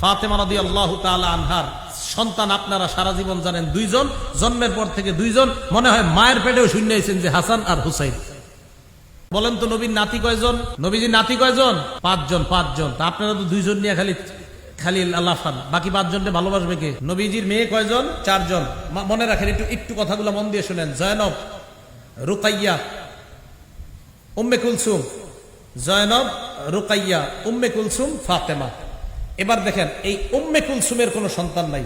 ফাতেমা রাদি আনহার সন্তান আপনারা সারা জীবন জানেন দুইজন, জন্মের পর থেকে দুইজন, মনে হয় মায়ের পেটেও শূন্য হয়েছেন যে হাসান আর হুসাইন। বলেন তো নবীর নাতি কয়জন? নবীজির নাতি কয়জন? পাঁচজন পাঁচজন। তা আপনারা তো দুইজন নিয়ে খালি খালি লাফান। বাকি পাঁচজনকে ভালোবাসবে কে? নবীজির মেয়ে কয়জন? চারজন। মনে রাখেন, একটু একটু কথাগুলো মন দিয়ে শুনেন। জয়নব, রুকাইয়া, উম্মে কুলসুম। জয়নব, রুকাইয়া, উম্মে কুলসুম, ফাতেমা। এবার দেখেন, এই উম্মে কুলসুমের কোনো সন্তান নাই।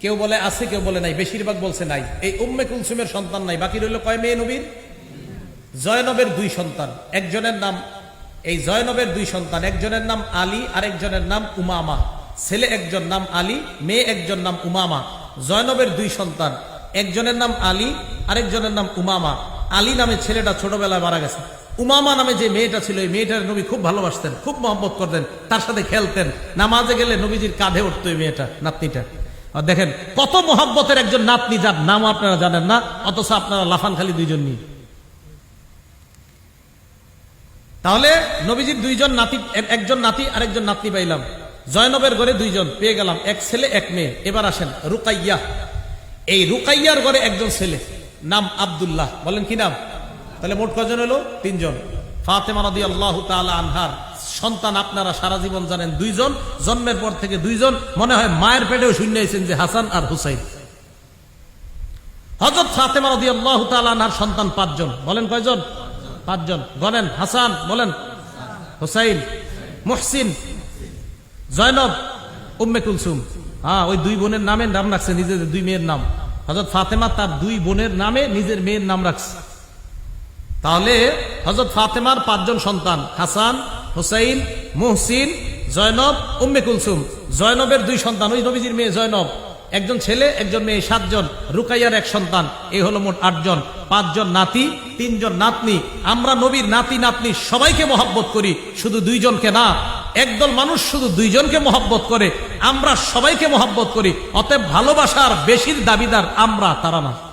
কেউ বলে আছে, কেউ বলে নাই, বেশিরভাগ বলছে নাই। এই উম্মে কুলসুমের সন্তান নাই। বাকি রইল কয় মেয়ে নবীর? জয়নবের দুই সন্তান। একজনের নাম, এই জয়নবের দুই সন্তান। একজনের নাম আলী আর একজনের নাম উমামা। ছেলে একজন নাম আলী, মেয়ে একজন নাম উমামা। জয়নবের দুই সন্তান। একজনের নাম আলী, আরেকজনের নাম উমামা। আলী নামে ছেলেটা ছোটবেলায় মারা গেছে। উমামা নামে যে মেয়েটা ছিল, এই মেয়েটার নবী খুব ভালোবাসতেন, খুব মহব্বত করতেন, তার সাথে খেলতেন। নামাজে গেলে নবীজির কাঁধে উঠতো এই মেয়েটা, নাতনিটা। দেখেন, কত মহব্বতের একজন নাতনি যার নাম আপনারা জানেন না, অথচ আপনারা লাফান খালি দুইজন নিয়ে। তাহলে নবীজির দুইজন নাতি, একজন নাতি, আরেকজন নাতনি পাইলাম। জয়নবের ঘরে দুইজন, পেয়ে গেলাম, এক ছেলে, এক মেয়ে। এবার আসেন রুকাইয়া। এই রুকাইয়ার ঘরে একজন ছেলে। নাম আব্দুল্লাহ। বলেন কি নাম? তাহলে মোট কজন হলো? তিনজন। ফাতেমা নদী আল্লাহ আনহার সন্তান আপনারা সারা জীবন জানেন দুইজন, জন্মের পর থেকে দুইজন। মনে হয় মায়ের পেটেও শূন্য হয়েছেন যে হাসান আর হুসাইন। হজরত ফাতেমা আল্লাহ সন্তান পাঁচজন। বলেন কয়জন? পাঁচজন। গনেন হাসান, বলেন হুসাইন, মুহসিন, জয়নব, উম্মে কুলসুম। হ্যাঁ ওই দুই বোনের নামে নাম রাখছে, নিজেদের দুই মেয়ের নাম। হজরত ফাতেমা তার দুই বোনের নামে নিজের মেয়ের নাম রাখছে। তাহলে হজরত ফাতেমার পাঁচজন সন্তান, হাসান, হুসাইন, মুহসিন, জয়নব, উম্মে কুলসুম। জয়নবের দুই সন্তান, ওই নবীজির মেয়ে জয়নব। একজন ছেলে, একজন মেয়ে, সাতজন। রুকাইয়ার এক সন্তান এই হলো মোট আটজন। পাঁচজন নাতি, তিনজন নাতনি। আমরা নবীর নাতি নাতনি সবাইকে মহব্বত করি, শুধু দুইজনকে না একদল মানুষ শুধু দুইজনকে মহব্বত করে, আমরা সবাইকে মহব্বত করি, অতএব ভালোবাসার বেশির দাবিদার আমরা, তারা না।